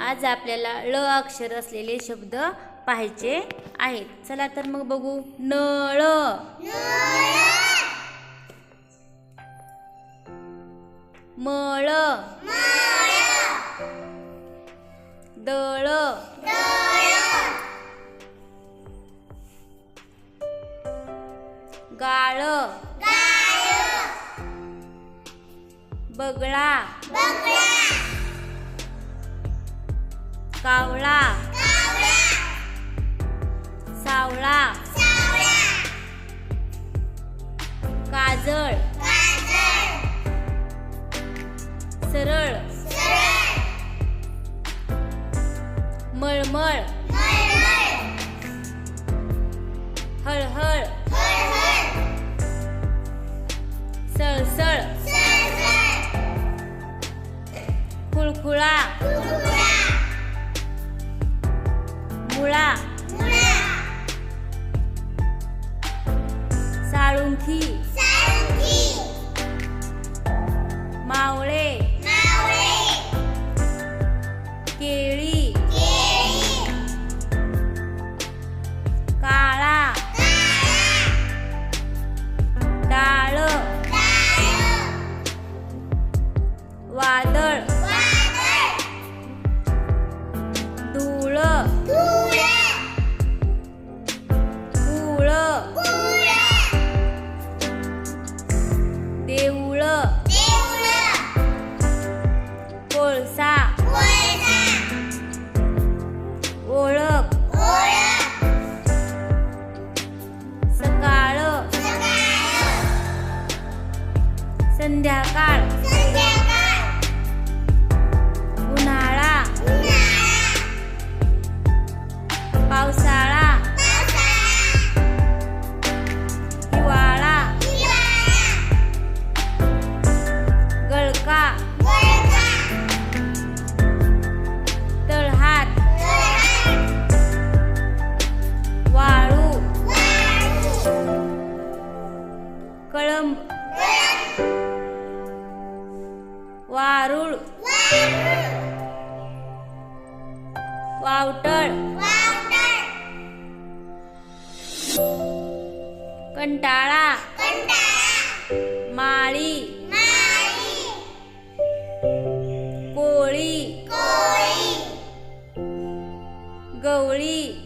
आज आपल्याला ळ अक्षर असलेले शब्द पाहायचे आहेत. चला तर मग बघू. नळ मळ दळ गाळ. बगळा. कावळा. सावळा. काजळ. सरळ. मळमळ. संध्याकाळ वारुळ. वावटळ. कंटाळा. माळी. कोळी. गवळी.